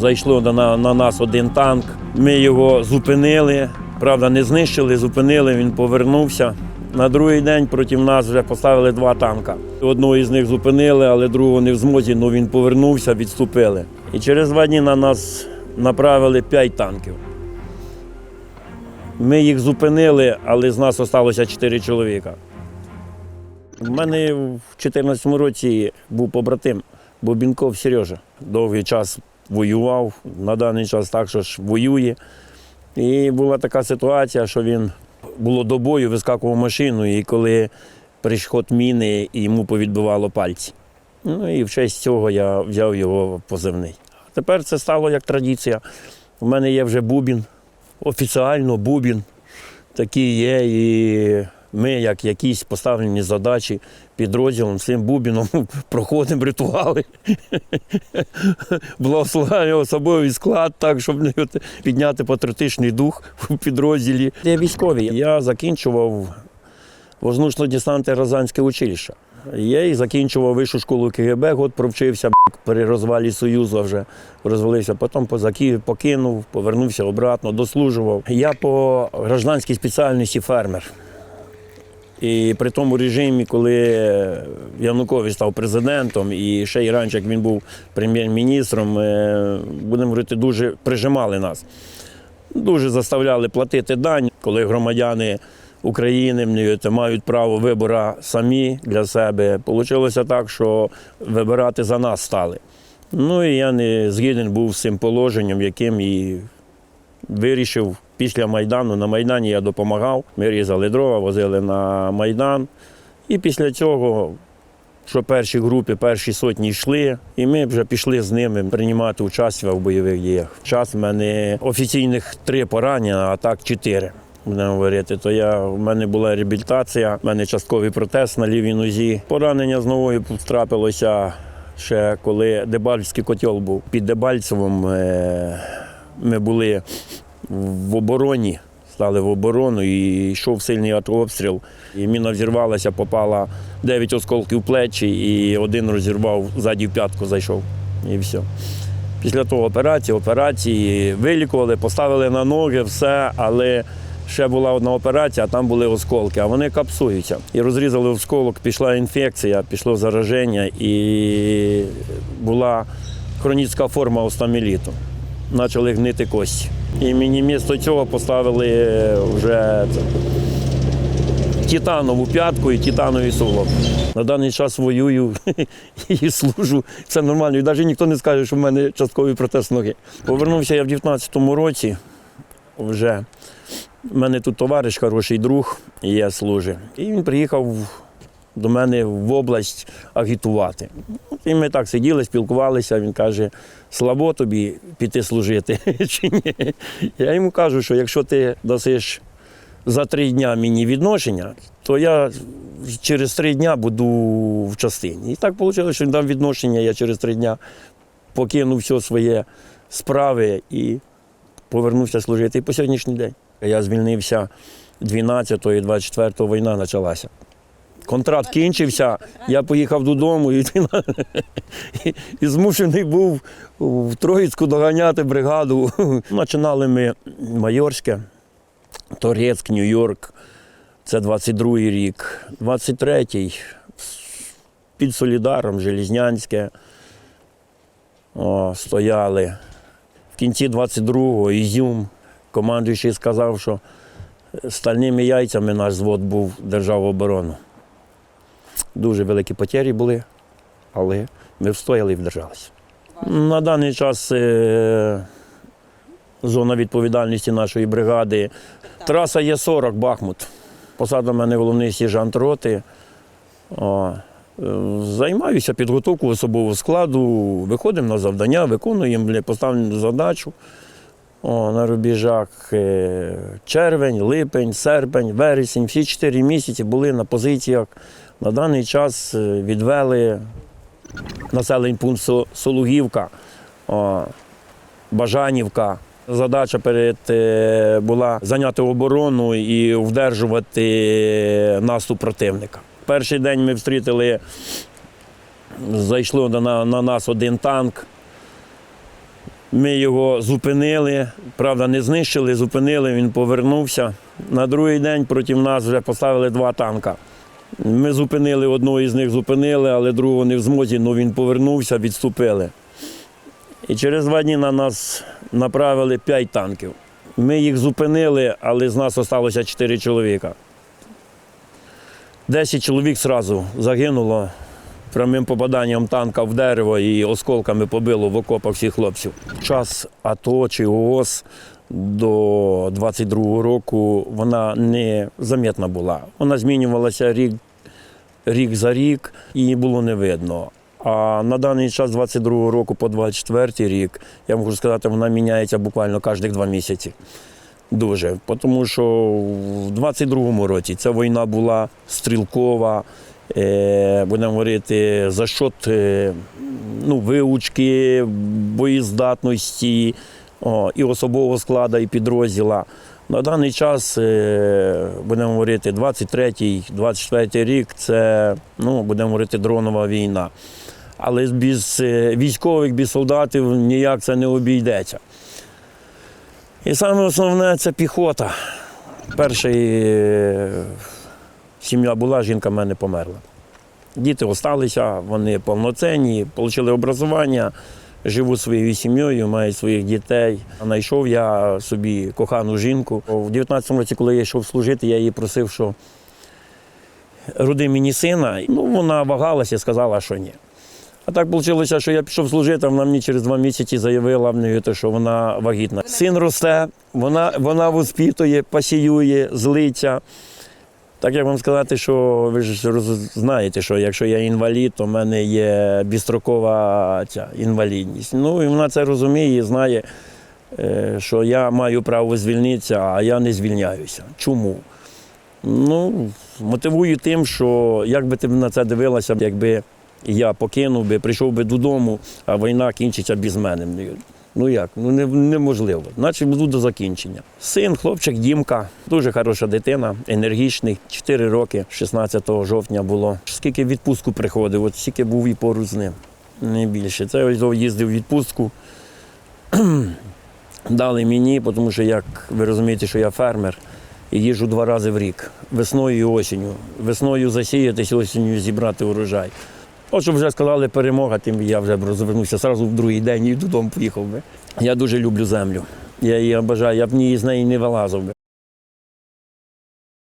зайшло на, на нас один танк. Ми його зупинили. Правда, не знищили, зупинили, він повернувся. На другий день проти нас вже поставили два танка. Одного із них зупинили, але другого не в змозі, але він повернувся, відступили. І через два дні на нас направили п'ять танків. Ми їх зупинили, але з нас залишилося чотири чоловіка. У мене в 2014 році був побратим Бобінков Сережа. Довгий час воював, на даний час також воює. І була така ситуація, що він було до бою, вискакував машину, і коли прийшов міни, йому повідбивало пальці. Ну і в честь цього я взяв його позивний. Тепер це стало як традиція. У мене є вже бубін, офіціально бубін. Такі є. І ми, як якісь поставлені задачі підрозділом, цим бубіном проходимо ритуали. Благословляємо особовий склад, так, щоб не підняти патріотичний дух у підрозділі. Я військовий. Я закінчував воздушно-десантне Розанське училище. Я і закінчував вищу школу КГБ, год провчився при розвалі Союзу вже розвалився. Потім позаки- покинув, повернувся обратно, дослужував. Я по гражданській спеціальності фермер. І при тому режимі, коли Янукович став президентом, і ще й раніше, як він був прем'єр-міністром, е, будемо говорити, дуже прижимали нас. Дуже заставляли платити дань, коли громадяни України мають право вибору самі для себе. Получилося так, що вибирати за нас стали. Ну і я не згіден був з цим положенням, яким і вирішив після Майдану. На Майдані я допомагав. Ми різали дрова, возили на Майдан. І після цього, що перші групи, перші сотні йшли, і ми вже пішли з ними приймати участь в бойових діях. Час в мене офіційних три поранення, а так чотири. Будемо говорити, то я в мене була реабілітація, в мене частковий протез на лівій нозі. Поранення з новою трапилося ще коли Дебальський котел був. Під Дебальцевим е, ми були в обороні, стали в оборону і йшов сильний артобстріл. І міна взірвалася, попала 9 осколків плечі, і один розірвав ззаді в п'ятку зайшов. І все. Після того операції, операції вилікували, поставили на ноги, все, але ще була одна операція, а там були осколки, а вони капсуються. І розрізали осколок, пішла інфекція, пішло зараження і була хронічна форма остаміліту. Почали гнити кості. І мені місто цього поставили вже титанову п'ятку і титановий сулок. На даний час воюю і служу. Це нормально. І навіть ніхто не скаже, що в мене частковий протез ноги. Повернувся я в 19-му році. Вже у мене тут товариш, хороший друг, є служить. І він приїхав до мене в область агітувати. І ми так сиділи, спілкувалися. Він каже: слабо тобі піти служити чи ні? Я йому кажу, що якщо ти дасиш за три дня мені відношення, то я через три дня буду в частині. І так вийшло, що він дав відношення, я через три дня покинув все своє справи і повернувся служити. І по сьогоднішній день. Я звільнився 12-го і 24-го війна почалася. Контракт кінчився, я поїхав додому і, і, змушений був в Троїцьку доганяти бригаду. Починали ми Майорське, Торецьк, Нью-Йорк. Це 22-й рік. 23-й під Солідаром, Желізнянське. О, стояли. В кінці 22-го Ізюм. Командуючий сказав, що стальними яйцями наш звод був держав оборону. Дуже великі потері були, але ми встояли і вдержалися. На даний час е, зона відповідальності нашої бригади. Траса є 40 Бахмут. Посада в мене головний сержант роти. Е, Займаюся підготовкою особового складу, виходимо на завдання, виконуємо поставлену задачу. О, на рубежах е, червень, липень, серпень, вересень. Всі чотири місяці були на позиціях. На даний час е, відвели населений пункт Со- Сологівка, Бажанівка. Задача перед е, була зайняти оборону і вдержувати наступ противника. Перший день ми встрітили, зайшло на, на нас один танк. Ми його зупинили, правда, не знищили, зупинили, він повернувся. На другий день проти нас вже поставили два танка. Ми зупинили одного із них, зупинили, але другого не в змозі, але він повернувся, відступили. І через два дні на нас направили п'ять танків. Ми їх зупинили, але з нас залишилося чотири чоловіка. Десять чоловік одразу загинуло прямим попаданням танка в дерево і осколками побило в окопах всіх хлопців. Час АТО чи ООС до 22-го року вона не замітна була. Вона змінювалася рік, рік за рік і було не видно. А на даний час, 22-го року по 24-й рік, я можу сказати, вона міняється буквально кожних два місяці. Дуже. Тому що в 22-му році ця війна була стрілкова, е, будемо говорити, за счет е, ну, виучки, боєздатності і особового складу, і підрозділа. На даний час, е, будемо говорити, 23-й, 24-й рік це, ну, будемо говорити, дронова війна. Але без е, військових, без солдатів ніяк це не обійдеться. І саме основне це піхота. Перший е, сім'я була, жінка в мене померла. Діти залишилися, вони повноцінні, отримали образування, живуть своєю сім'єю, мають своїх дітей. Знайшов я собі кохану жінку. У 19-му році, коли я йшов служити, я її просив, що роди мені сина. Ну, вона вагалася і сказала, що ні. А так вийшло, що я пішов служити, вона мені через два місяці заявила мені, що вона вагітна. Син росте, вона, вона воспитує, пасіює, злиться. Так як вам сказати, що ви ж знаєте, що якщо я інвалід, то в мене є безстрокова ця інвалідність. Ну і вона це розуміє і знає, е, що я маю право звільнитися, а я не звільняюся. Чому? Ну, мотивую тим, що як би ти на це дивилася, якби я покинув би, прийшов би додому, а війна кінчиться без мене. Ну як? Ну не, неможливо. Значить буду до закінчення. Син, хлопчик Дімка, дуже хороша дитина, енергічний, 4 роки, 16 жовтня було. Скільки відпустку приходив, от стільки був і поруч з ним. Не більше. Це ось їздив в відпустку. Дали мені, тому що, як ви розумієте, що я фермер і їжджу два рази в рік, весною і осінню. Весною засіятись, осінню зібрати урожай. От щоб вже сказали перемога, тим я вже розвернувся одразу в другий день і додому поїхав би. Я дуже люблю землю. Я її бажаю, я б ні з неї не вилазив би.